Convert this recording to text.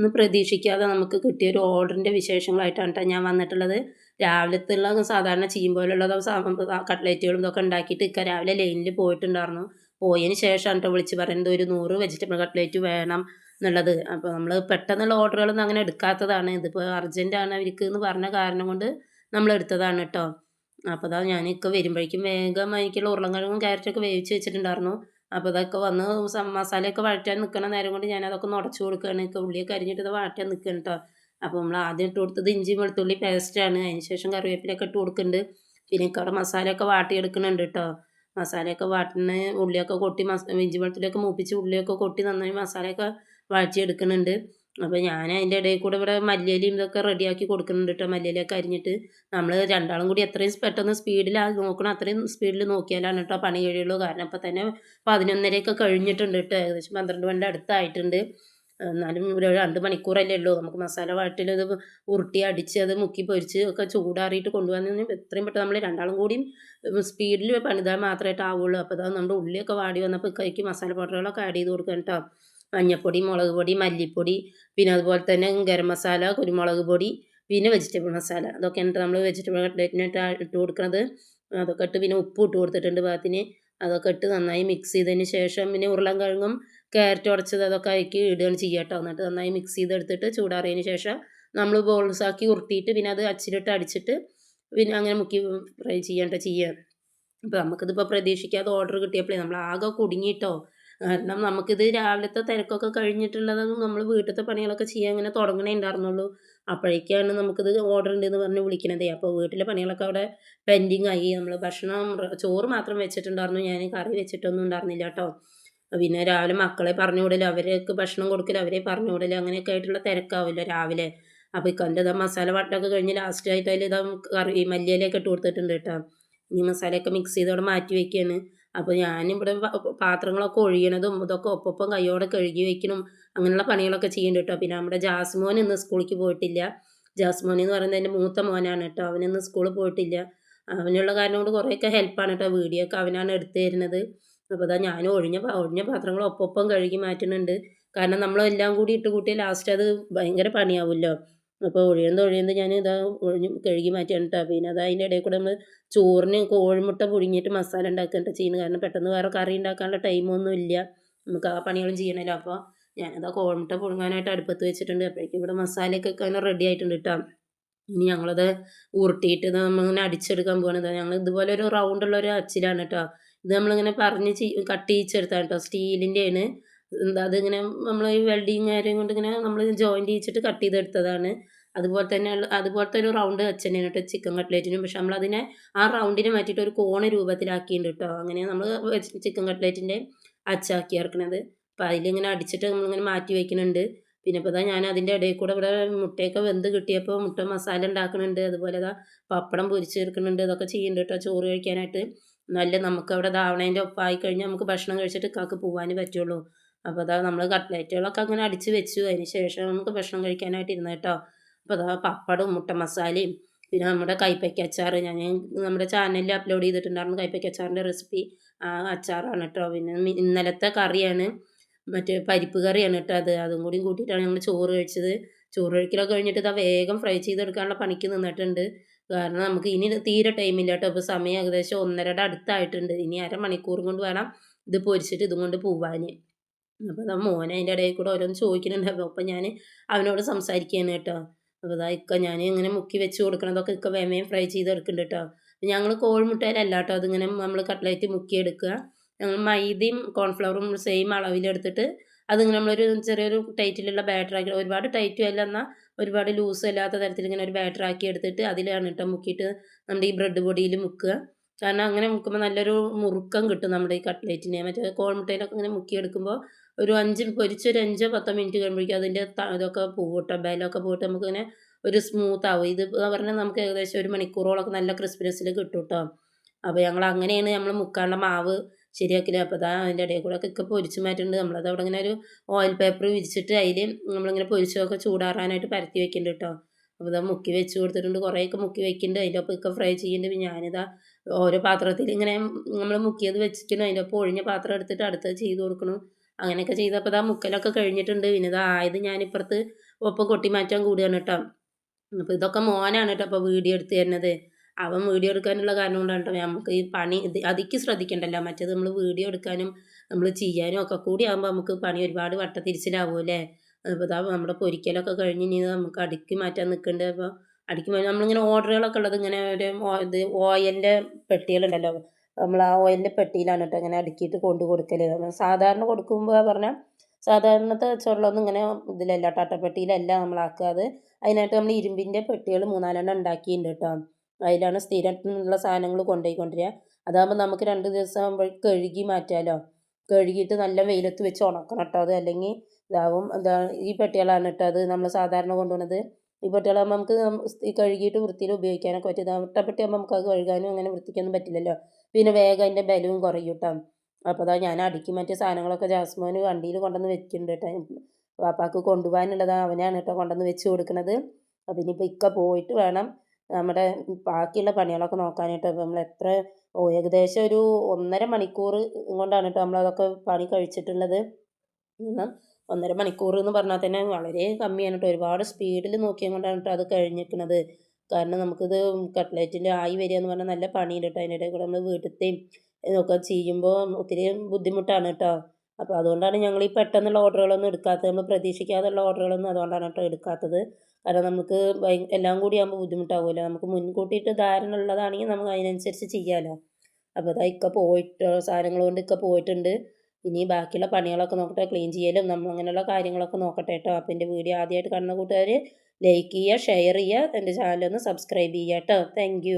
ഇന്ന് പ്രതീക്ഷിക്കാതെ നമുക്ക് കിട്ടിയ ഒരു ഓർഡറിന്റെ വിശേഷങ്ങളായിട്ടാണ് കേട്ടോ ഞാൻ വന്നിട്ടുള്ളത്. രാവിലത്തുള്ള സാധാരണ ചീം പോലുള്ളത് കട്ട്ലേറ്റുകളും ഇതൊക്കെ ഉണ്ടാക്കിയിട്ട് ഇക്ക രാവിലെ ലൈനിൽ പോയിട്ടുണ്ടായിരുന്നു. പോയതിന് ശേഷം കേട്ടോ വിളിച്ച് പറയുന്നത് ഒരു നൂറ് വെജിറ്റബിൾ കട്ട്ലേറ്റ് വേണം എന്നുള്ളത്. അപ്പോൾ നമ്മൾ പെട്ടെന്നുള്ള ഓർഡറുകളൊന്നും അങ്ങനെ എടുക്കാത്തതാണ്. ഇതിപ്പോൾ അർജന്റാണ് അവർക്ക് എന്ന് പറഞ്ഞ കാരണം കൊണ്ട് നമ്മൾ എടുത്തതാണ് കേട്ടോ അപ്പോൾ അതാ ഞാനൊക്കെ വരുമ്പോഴേക്കും വേഗം എനിക്കുള്ള ഉരുളങ്കിഴങ്ങും ക്യാരറ്റൊക്കെ വേവിച്ച് വെച്ചിട്ടുണ്ടായിരുന്നു. അപ്പോൾ ഇതൊക്കെ വന്ന് മസാലയൊക്കെ വഴറ്റാൻ നിൽക്കണ നേരം കൊണ്ട് ഞാൻ അതൊക്കെ നുടച്ച് കൊടുക്കുകയാണ്. ഉള്ളിയൊക്കെ അരിഞ്ഞിട്ട് ഇത് വഴറ്റാൻ നിൽക്കണം കേട്ടോ അപ്പോൾ നമ്മൾ ആദ്യം ഇട്ട് കൊടുത്തത് ഇഞ്ചി വെളുത്തുള്ളി പേസ്റ്റാണ് അതിന് ശേഷം കറിവേപ്പിലൊക്കെ ഇട്ട് കൊടുക്കുന്നുണ്ട് പിന്നെ അവിടെ മസാലയൊക്കെ വാട്ടിയെടുക്കുന്നുണ്ട് കേട്ടോ മസാലയൊക്കെ വാട്ടുന്ന ഉള്ളിയൊക്കെ കൊട്ടി മസ ഇഞ്ചി വെളുത്തുള്ളിയൊക്കെ മൂപ്പിച്ച് ഉള്ളിയൊക്കെ കൊട്ടി നന്നായി മസാലയൊക്കെ വഴറ്റിയെടുക്കുന്നുണ്ട് അപ്പോൾ ഞാൻ അതിന്റെ ഇടയിൽ കൂടെ ഇവിടെ മല്ലിയിലയും ഇതൊക്കെ റെഡിയാക്കി കൊടുക്കുന്നുണ്ട് കേട്ടോ മല്ലിയിലൊക്കെ അരിഞ്ഞിട്ട്. നമ്മൾ രണ്ടാളും കൂടി എത്രയും പെട്ടെന്ന് സ്പീഡിൽ നോക്കണം. അത്രയും സ്പീഡിൽ നോക്കിയാലാണ് കേട്ടോ പണി കഴിയുള്ളൂ. കാരണം ഇപ്പോൾ തന്നെ പതിനൊന്നരയൊക്കെ കഴിഞ്ഞിട്ടുണ്ട് കേട്ടോ ഏകദേശം പന്ത്രണ്ട് മണിന്റെ അടുത്തായിട്ടുണ്ട്. എന്നാലും ഒരു രണ്ട് മണിക്കൂറല്ലേ ഉള്ളൂ. നമുക്ക് മസാല വാട്ടിൽ ഇത് ഉരുട്ടി അടിച്ച് അത് മുക്കി പൊരിച്ച് ഒക്കെ ചൂടാറിയിട്ട് കൊണ്ടുപോകാൻ എത്രയും പെട്ടെന്ന് നമ്മൾ രണ്ടാളും കൂടിയും സ്പീഡിൽ പണിതാൽ മാത്രമായിട്ട് ആവുള്ളൂ അപ്പോൾ അത് നമ്മുടെ ഉള്ളിയൊക്കെ വാടി വന്നപ്പോൾ കൈക്ക് മസാല പൗഡറുകളൊക്കെ ആഡ് ചെയ്ത് കൊടുക്കണം കേട്ടോ മഞ്ഞൾപ്പൊടി മുളക് പൊടി മല്ലിപ്പൊടി പിന്നെ അതുപോലെ തന്നെ ഗരം മസാല കുരുമുളക് പൊടി പിന്നെ വെജിറ്റബിൾ മസാല. അതൊക്കെ എന്നിട്ട് നമ്മൾ വെജിറ്റബിൾ കട്ട്ലേറ്റിനായിട്ട് ഇട്ട് കൊടുക്കുന്നത് അതൊക്കെ ഇട്ട് പിന്നെ ഉപ്പ് ഇട്ട് കൊടുത്തിട്ടുണ്ട് ഭാഗത്തിന് അതൊക്കെ ഇട്ട് നന്നായി മിക്സ് ചെയ്തതിന് ശേഷം പിന്നെ ഉരുളൻകിഴങ്ങും ക്യാരറ്റ് ഉടച്ചത് അതൊക്കെ അതിലേക്ക് ഇടുകയാണ് ചെയ്യുക കേട്ടോ എന്നിട്ട് നന്നായി മിക്സ് ചെയ്തെടുത്തിട്ട് ചൂടാറിയതിന് ശേഷം നമ്മൾ ബോൾസാക്കി ഉരുട്ടിയിട്ട് പിന്നെ അത് അച്ചിലിട്ട് അടിച്ചിട്ട് പിന്നെ അങ്ങനെ മുക്കി ഫ്രൈ ചെയ്യേണ്ട ചെയ്യുക. അപ്പോൾ നമുക്കിതിപ്പോൾ പ്രതീക്ഷിക്കാതെ ഓർഡർ കിട്ടിയപ്പോഴേ നമ്മൾ ആകെ കുടുങ്ങിയിട്ടോ കാരണം നമുക്കിത് രാവിലത്തെ തിരക്കൊക്കെ കഴിഞ്ഞിട്ടുള്ളതും നമ്മൾ വീട്ടിലത്തെ പണികളൊക്കെ ചെയ്യാൻ ഇങ്ങനെ തുടങ്ങണേ ഉണ്ടായിരുന്നുള്ളൂ. അപ്പോഴേക്കാണ് നമുക്കിത് ഓർഡർ ഉണ്ടെന്ന് പറഞ്ഞ് വിളിക്കണതേ. അപ്പോൾ വീട്ടിലെ പണികളൊക്കെ അവിടെ പെൻഡിങ് ആയി. നമ്മൾ ഭക്ഷണം ചോറ് മാത്രം വെച്ചിട്ടുണ്ടായിരുന്നു. ഞാൻ കറി വെച്ചിട്ടൊന്നും ഉണ്ടായിരുന്നില്ല കേട്ടോ. പിന്നെ രാവിലെ മക്കളെ പറഞ്ഞു വിടൽ അവർക്ക് ഭക്ഷണം കൊടുക്കൽ അവരെ പറഞ്ഞു വിടൽ അങ്ങനെയൊക്കെ ആയിട്ടുള്ള തിരക്കാവില്ല രാവിലെ. അപ്പോൾ ഇക്കന്റെ ഇതാ മസാല വട്ടമൊക്കെ കഴിഞ്ഞ് ലാസ്റ്റ് ആയിട്ട് അതിൽ ഇതാ കറി മല്ലിയിലൊക്കെ ഇട്ട് കൊടുത്തിട്ടുണ്ട് കേട്ടോ. ഇനി മസാലയൊക്കെ മിക്സ് ചെയ്തോടെ മാറ്റി വയ്ക്കുകയാണ് അപ്പോൾ ഞാനിവിടെ പാത്രങ്ങളൊക്കെ ഒഴിയണതും ഇതൊക്കെ ഒപ്പം കൈയോടെ കഴുകി വയ്ക്കണം അങ്ങനെയുള്ള പണികളൊക്കെ ചെയ്യുന്നുണ്ട് കേട്ടോ. പിന്നെ നമ്മുടെ ജാസ്മോൻ ഇന്ന് സ്കൂളിലേക്ക് പോയിട്ടില്ല. ജാസ്മോൻ എന്ന് പറയുന്നത് എന്റെ മൂത്ത മോനാണ് കേട്ടോ. അവനിന്ന് സ്കൂളിൽ പോയിട്ടില്ല. അവനുള്ള കാരണം കൊണ്ട് കുറേയൊക്കെ ഹെൽപ്പാണ് കേട്ടോ. വീഡിയോ ഒക്കെ അവനാണ് എടുത്തു തരുന്നത്. അപ്പോൾ അതാ ഞാൻ ഒഴിഞ്ഞ ഒഴിഞ്ഞ പാത്രങ്ങൾ ഒപ്പം കഴുകി മാറ്റുന്നുണ്ട്. കാരണം നമ്മളെല്ലാം കൂടി ഇട്ട് കൂട്ടിയാൽ ലാസ്റ്റ് അത് ഭയങ്കര പണിയാവുമല്ലോ. അപ്പോൾ ഒഴിയുന്നത് ഒഴിയുന്നത് ഞാൻ ഇതാ ഒഴിഞ്ഞ് കഴുകി മാറ്റിയാണ് കേട്ടോ പിന്നെ അത് അതിന്റെ ഇടയിൽ കൂടെ നമ്മൾ ചോറിന് കോഴിമുട്ട പുഴുങ്ങിയിട്ട് മസാല ഉണ്ടാക്കുകയാണ് ചെയ്യുന്നത്. കാരണം പെട്ടെന്ന് വേറെ കറി ഉണ്ടാക്കാനുള്ള ടൈമൊന്നും ഇല്ല. നമുക്ക് ആ പണികളും ചെയ്യണമല്ലോ അപ്പോൾ ഞാനതാ കോഴിമുട്ട പുഴുങ്ങാനായിട്ട് അടുപ്പത്ത് വെച്ചിട്ടുണ്ട്. അപ്പോഴേക്കും ഇവിടെ മസാലയൊക്കെ അങ്ങനെ റെഡി ആയിട്ടുണ്ട് കേട്ടോ ഇനി ഞങ്ങളത് ഉരുട്ടിയിട്ട് നമ്മളിങ്ങനെ അടിച്ചെടുക്കാൻ പോകണത് ഞങ്ങൾ ഇതുപോലെ ഒരു റൗണ്ടുള്ള ഒരു അച്ചിലാണ് കേട്ടോ ഇത് നമ്മളിങ്ങനെ പറഞ്ഞ് കട്ട് ചെയ്യിച്ചെടുത്താണ് കേട്ടോ സ്റ്റീലിന്റെയാണ്. എന്താ അതിങ്ങനെ നമ്മൾ ഈ വെൽഡിങ് കാര്യം കൊണ്ട് ഇങ്ങനെ നമ്മൾ ജോയിന്റ് ചെയ്യിച്ചിട്ട് കട്ട് ചെയ്തെടുത്തതാണ്. അതുപോലെ തന്നെ അതുപോലത്തെ ഒരു റൗണ്ട് വെച്ചതന്നെയാണ് കേട്ടോ ചിക്കൻ കട്ട്ലേറ്റിനും പക്ഷെ നമ്മളതിനെ ആ റൗണ്ടിനെ മാറ്റിയിട്ട് ഒരു കോണ രൂപത്തിലാക്കിയിട്ടുണ്ട് കേട്ടോ. അങ്ങനെ നമ്മൾ ചിക്കൻ കട്ട്ലേറ്റിന്റെ അച്ചാക്കി ഇറക്കണത്. അപ്പം അതിലിങ്ങനെ അടിച്ചിട്ട് നമ്മളിങ്ങനെ മാറ്റി വയ്ക്കുന്നുണ്ട് പിന്നെ ഇപ്പോൾ ഇതാ ഞാൻ അതിന്റെ ഇടയിൽ കൂടെ ഇവിടെ മുട്ടയൊക്കെ വെന്ത് കിട്ടിയപ്പോൾ മുട്ട മസാല ഉണ്ടാക്കുന്നുണ്ട് അതുപോലെ ഇതാ പപ്പടം പൊരിച്ചെടുക്കുന്നുണ്ട് ഇതൊക്കെ ചെയ്യുന്നുണ്ട് കേട്ടോ ചോറ് കഴിക്കാനായിട്ട്. നല്ല നമുക്ക് അവിടെ ധാവണേന്റെ ഒപ്പമായി കഴിഞ്ഞാൽ നമുക്ക് ഭക്ഷണം കഴിച്ചിട്ട് കാക്ക് പോകാനേ പറ്റുള്ളൂ. അപ്പോൾ അതാ നമ്മൾ കട്ട്ലേറ്റുകളൊക്കെ അങ്ങനെ അടിച്ച് വെച്ചു. അതിന് ശേഷം നമുക്ക് ഭക്ഷണം കഴിക്കാനായിട്ട് ഇരുന്ന് കേട്ടോ. അപ്പോൾ അതാ പപ്പടും മുട്ട മസാലയും പിന്നെ നമ്മുടെ കൈപ്പയ്ക്ക അച്ചാർ ഞാൻ നമ്മുടെ ചാനലിൽ അപ്ലോഡ് ചെയ്തിട്ടുണ്ടായിരുന്നു കൈപ്പയ്ക്ക അച്ചാറിന്റെ റെസിപ്പി. ആ അച്ചാറാണ് കേട്ടോ. പിന്നെ ഇന്നലത്തെ കറിയാണ്. മറ്റേ പരിപ്പ് കറിയാണ് കേട്ടോ അത്. അതും കൂടി കൂട്ടിയിട്ടാണ് ഞങ്ങൾ ചോറ് കഴിച്ചത്. ചോറ് കഴിക്കലൊക്കെ കഴിഞ്ഞിട്ട് ഇതാ വേഗം ഫ്രൈ ചെയ്തെടുക്കാനുള്ള പണിക്ക് നിന്നിട്ടുണ്ട്. കാരണം നമുക്ക് ഇനി തീരെ ടൈമില്ല കേട്ടോ. ഇപ്പോൾ സമയം ഏകദേശം ഒന്നരയുടെ അടുത്തായിട്ടുണ്ട്. ഇനി അരമണിക്കൂർ കൊണ്ട് വേണം ഇത് പൊരിച്ചിട്ട് ഇതും കൊണ്ട് പോവാൻ അപ്പോൾ മോൻ അതിന്റെ ഇടയിൽ കൂടെ ഓരോന്ന് ചോദിക്കുന്നുണ്ടായിരുന്നു. അപ്പോൾ ഞാൻ അവനോട് സംസാരിക്കുകയാണ് കേട്ടോ. അപ്പോൾ അതാ ഇക്ക ഞാൻ ഇങ്ങനെ മുക്കി വെച്ച് കൊടുക്കണതൊക്കെ ഇക്ക വേമയും ഫ്രൈ ചെയ്തെടുക്കുന്നുണ്ട് കേട്ടോ. ഞങ്ങൾ കോഴിമുട്ടയിലല്ല കേട്ടോ. അതിങ്ങനെ നമ്മൾ കട്ട്ലറ്റ് മുക്കിയെടുക്കുക. ഞങ്ങൾ മൈദയും കോൺഫ്ലവറും സെയിം അളവിലെടുത്തിട്ട് അതിങ്ങനെ നമ്മളൊരു ചെറിയൊരു ടൈറ്റിലുള്ള ബാറ്ററാക്കി ഒരുപാട് ടൈറ്റും അല്ല എന്നാൽ ഒരുപാട് ലൂസും അല്ലാത്ത തരത്തിൽ ഇങ്ങനെ ഒരു ബാറ്റർ ആക്കി എടുത്തിട്ട് അതിലാണ് കേട്ടോ മുക്കിയിട്ട് നമ്മുടെ ഈ ബ്രെഡ് ബോഡിയിൽ മുക്കുക. കാരണം അങ്ങനെ മുക്കുമ്പോൾ നല്ലൊരു മുറുക്കം കിട്ടും നമ്മുടെ ഈ കട്ട്ലേറ്റിനെ മറ്റേ കോൺമുട്ടയിലൊക്കെ ഇങ്ങനെ മുക്കിയെടുക്കുമ്പോൾ ഒരു അഞ്ച് പൊരിച്ചൊരു അഞ്ചോ പത്തോ മിനിറ്റ് കഴിയുമ്പോഴേക്കും അതിന്റെ ഇതൊക്കെ പോകട്ടോ ബലമൊക്കെ പോയിട്ട് നമുക്കിങ്ങനെ ഒരു സ്മൂത്ത് ആവും. ഇത് പറഞ്ഞാൽ നമുക്ക് ഏകദേശം ഒരു മണിക്കൂറോളൊക്കെ നല്ല ക്രിസ്പിനെസ്സിൽ കിട്ടും കേട്ടോ അപ്പോൾ ഞങ്ങൾ അങ്ങനെയാണ് നമ്മൾ മുക്കാനുള്ള മാവ് ശരിയാക്കില്ല അപ്പോൾ അതാ അതിന്റെ ഇടയിൽ കൂടെ ഒക്കെ പൊരിച്ച് മാറ്റുന്നുണ്ട് നമ്മളത് അവിടെ ഇങ്ങനെ ഒരു ഓയിൽ പേപ്പർ വിരിച്ചിട്ട് അതിൽ നമ്മളിങ്ങനെ പൊരിച്ചൊക്കെ ചൂടാറാനായിട്ട് പരത്തി വെക്കുന്നുണ്ട് കേട്ടോ അപ്പോൾ ഇതാ മുക്കി വെച്ച് കൊടുത്തിട്ടുണ്ട്. കുറേയൊക്കെ മുക്കി വെക്കുന്നുണ്ട് അതിന്റെ ഒപ്പം ഒക്കെ ഫ്രൈ ചെയ്യുന്നുണ്ട് ഞാനിതാ ഓരോ പാത്രത്തിൽ ഇങ്ങനെ നമ്മൾ മുക്കിയത് വെച്ചിട്ടുണ്ട് അതിന്റെ ഒപ്പം ഒഴിഞ്ഞ പാത്രം എടുത്തിട്ട് അടുത്തത് ചെയ്ത് കൊടുക്കണം. അങ്ങനെയൊക്കെ ചെയ്തപ്പോൾ ഇതാ മുക്കലൊക്കെ കഴിഞ്ഞിട്ടുണ്ട്. പിന്നെ ഇതാ ആയത് ഞാനിപ്പുറത്ത് ഒപ്പം കൊട്ടി മാറ്റാൻ കൂടിയാണ് കേട്ടോ. അപ്പോൾ ഇതൊക്കെ മോനാണ് കേട്ടോ അപ്പോൾ വീഡിയോ എടുത്ത് തരുന്നത്. അവൻ വീഡിയോ എടുക്കാനുള്ള കാരണം കൊണ്ടാണ് കേട്ടോ. നമുക്ക് ഈ പണി ഇത് അതിക്ക് ശ്രദ്ധിക്കണ്ടല്ലോ. മറ്റേത് നമ്മൾ വീഡിയോ എടുക്കാനും നമ്മൾ ചെയ്യാനും ഒക്കെ കൂടി ആകുമ്പോൾ നമുക്ക് പണി ഒരുപാട് വട്ടത്തിരിച്ചിലാവുമല്ലേ അപ്പോൾ ഇതാ നമ്മുടെ പൊരിക്കലൊക്കെ കഴിഞ്ഞ് ഇനി നമുക്ക് അടുക്കി മാറ്റാൻ നിൽക്കേണ്ടത് അപ്പോൾ അടുക്കി മാറ്റാൻ നമ്മളിങ്ങനെ ഓർഡറുകളൊക്കെ ഉള്ളത് ഇങ്ങനെ ഒരു ഇത് ഓയിലിന്റെ പെട്ടികളുണ്ടല്ലോ. നമ്മൾ ആ ഓയിലിന്റെ പെട്ടിയിലാണ് കേട്ടോ ഇങ്ങനെ അടുക്കിയിട്ട് കൊണ്ട് കൊടുക്കൽ സാധാരണ കൊടുക്കുമ്പോൾ പറഞ്ഞാൽ സാധാരണത്തെ ചോറിലൊന്നും ഇങ്ങനെ ഇതിലല്ല ടട്ടപ്പെട്ടിയിലല്ല നമ്മളാക്കുക. അത് അതിനായിട്ട് നമ്മൾ ഇരുമ്പിന്റെ പെട്ടികൾ മൂന്നാലെണ്ണം ഉണ്ടാക്കിയിട്ടുണ്ട് കേട്ടോ അതിലാണ് സ്ഥിരമായിട്ടുള്ള സാധനങ്ങൾ കൊണ്ടുപോയിക്കൊണ്ടിരിക്കുക അതാകുമ്പോൾ നമുക്ക് രണ്ട് ദിവസം ആകുമ്പോൾ കഴുകി മാറ്റാമല്ലോ കഴുകിയിട്ട് നല്ല വെയിലത്ത് വെച്ച് ഉണക്കണം കേട്ടോ അത്. അല്ലെങ്കിൽ ഇതാവും എന്താ ഈ പെട്ടികളാണ് കേട്ടോ അത് നമ്മൾ സാധാരണ കൊണ്ടുപോകുന്നത് ഈ പെട്ടികളാകുമ്പോൾ നമുക്ക് കഴുകിയിട്ട് വൃത്തിയിൽ ഉപയോഗിക്കാനൊക്കെ പറ്റും. ഇത് അട്ടപ്പെട്ടി ആകുമ്പോൾ നമുക്ക് അത് കഴുകാനും അങ്ങനെ വൃത്തിക്കൊന്നും പറ്റില്ലല്ലോ. പിന്നെ വേഗം അതിന്റെ ബലവും കുറയും കേട്ടോ അപ്പോൾ അതാ ഞാൻ അടുക്കി മറ്റേ സാധനങ്ങളൊക്കെ ജാസ്മോന് വണ്ടിയിൽ കൊണ്ടുവന്ന് വെക്കുന്നുണ്ട് കേട്ടോ പാപ്പാക്ക് കൊണ്ടുപോകാനുള്ളതാണ് അവനാണ് കേട്ടോ കൊണ്ടുവന്ന് വെച്ച് കൊടുക്കുന്നത്. അപ്പോൾ ഇനിയിപ്പോൾ ഇക്ക പോയിട്ട് വേണം നമ്മുടെ ബാക്കിയുള്ള പണികളൊക്കെ നോക്കാനായിട്ട്. അപ്പോൾ നമ്മൾ എത്ര ഏകദേശം ഒരു ഒന്നര മണിക്കൂർ കൊണ്ടാണ് കേട്ടോ നമ്മളതൊക്കെ പണി കഴിച്ചിട്ടുള്ളത്. ഒന്നര മണിക്കൂർ എന്ന് പറഞ്ഞാൽ തന്നെ വളരെ കമ്മിയാണ് കേട്ടോ. ഒരുപാട് സ്പീഡിൽ നോക്കിയത് കൊണ്ടാണ് കേട്ടോ അത് കഴിഞ്ഞിരിക്കുന്നത്. കാരണം നമുക്കിത് കട്ട്ലറ്റിന്റെ ആയി വരിക എന്ന് പറഞ്ഞാൽ നല്ല പണിയുണ്ട് കേട്ടോ. അതിനിടെ കൂടെ നമ്മൾ വീട്ടിലത്തെയും ഒക്കെ ചെയ്യുമ്പോൾ ഒത്തിരി ബുദ്ധിമുട്ടാണ് കേട്ടോ. അപ്പോൾ അതുകൊണ്ടാണ് ഞങ്ങൾ ഈ പെട്ടെന്നുള്ള ഓർഡറുകളൊന്നും എടുക്കാത്തത്. നമ്മൾ പ്രതീക്ഷിക്കാതുള്ള ഓർഡറുകളൊന്നും അതുകൊണ്ടാണ് കേട്ടോ എടുക്കാത്തത്. കാരണം നമുക്ക് എല്ലാം കൂടി ആകുമ്പോൾ ബുദ്ധിമുട്ടാവുമല്ലോ. നമുക്ക് മുൻകൂട്ടിയിട്ട് ധാരണ ഉള്ളതാണെങ്കിൽ നമുക്ക് അതിനനുസരിച്ച് ചെയ്യാമല്ലോ അപ്പോൾ അതാ ഇക്ക പോയിട്ട് സാധനങ്ങൾ കൊണ്ട് ഇക്ക പോയിട്ടുണ്ട്. ഇനി ബാക്കിയുള്ള പണികളൊക്കെ നോക്കട്ടെ ക്ലീൻ ചെയ്യലും നമ്മൾ അങ്ങനെയുള്ള കാര്യങ്ങളൊക്കെ നോക്കട്ടെ കേട്ടോ. അപ്പോൾ എന്റെ വീഡിയോ ആദ്യമായിട്ട് കാണുന്ന കൂട്ടുകാർ ലൈക്ക് ചെയ്യുക ഷെയർ ചെയ്യുക എന്റെ ചാനലൊന്ന് സബ്സ്ക്രൈബ് ചെയ്യുക കേട്ടോ. താങ്ക്